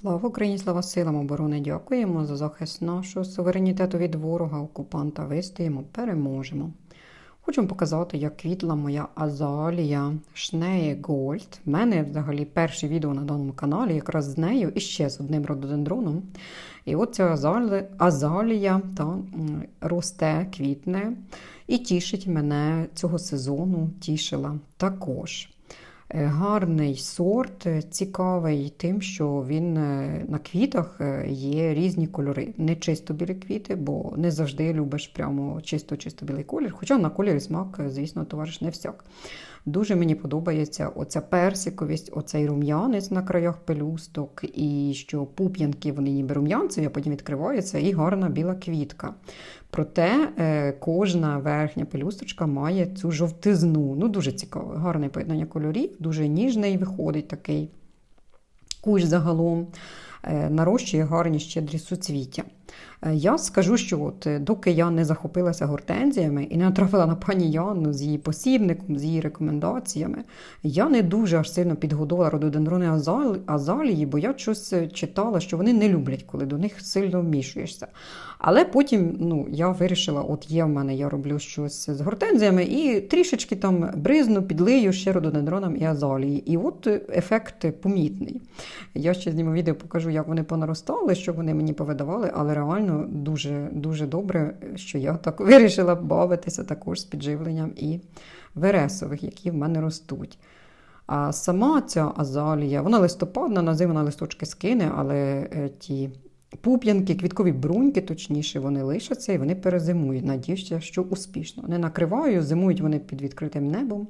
Слава Україні, слава силам оборони! Дякуємо за захист нашого суверенітету від ворога, окупанта. Вистоїмо, переможемо. Хочу показати, як квітла моя азалія Шнеє Гольд. У мене взагалі перше відео на даному каналі, якраз з нею і ще з одним рододендроном. І от ця азалі- азалія та, росте, квітне і тішить мене цього сезону, тішила також. Е, Гарний сорт, е, цікавий тим, що він е, на квітах є різні кольори. Не чисто білі квіти, бо не завжди любиш прямо чисто-чисто білий колір. Хоча на колір і смак, звісно, товариш не всяк. Дуже мені подобається оця персиковість, оцей рум'янець на краях пелюсток, і що пуп'янки вони ніби рум'янцеві, а потім відкриваються, і гарна біла квітка. Проте кожна верхня пелюсточка має цю жовтизну. Ну, дуже цікаве, гарне поєднання кольорів, дуже ніжний виходить такий кущ загалом. Е, Нарощує гарні щедрі суцвіття. Е, Я скажу, що от, е, доки я не захопилася гортензіями і не натрапила на пані Яну з її посібником, з її рекомендаціями, я не дуже аж сильно підгодувала рододендрони азалії, бо я щось е, читала, що вони не люблять, коли до них сильно вмішуєшся. Але потім ну, я вирішила, от є в мене, я роблю щось з гортензіями і трішечки там бризну, підлию ще рододендроном і азалії. І от ефект помітний. Я ще зніму відео, покажу, як вони понаростали, що вони мені повидавали, але реально дуже дуже добре, що я так вирішила бавитися також з підживленням і вересових, які в мене ростуть. А сама ця азалія, вона листопадна, на зиму вона листочки скине, але е, ті пуп'янки, квіткові бруньки, точніше, вони лишаться і вони перезимують. Надіюся, що успішно. Не накриваю, зимують вони під відкритим небом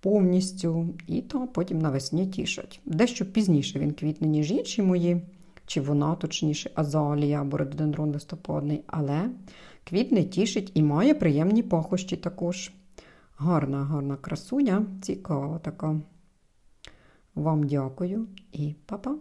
повністю, і то потім навесні тішать. Дещо пізніше він квітне, ніж інші мої, чи вона, точніше, азалія або рододендрон листопадний, але квітне тішить і має приємні пахощі також. Гарна, гарна красуня, цікава така. Вам дякую і па-па!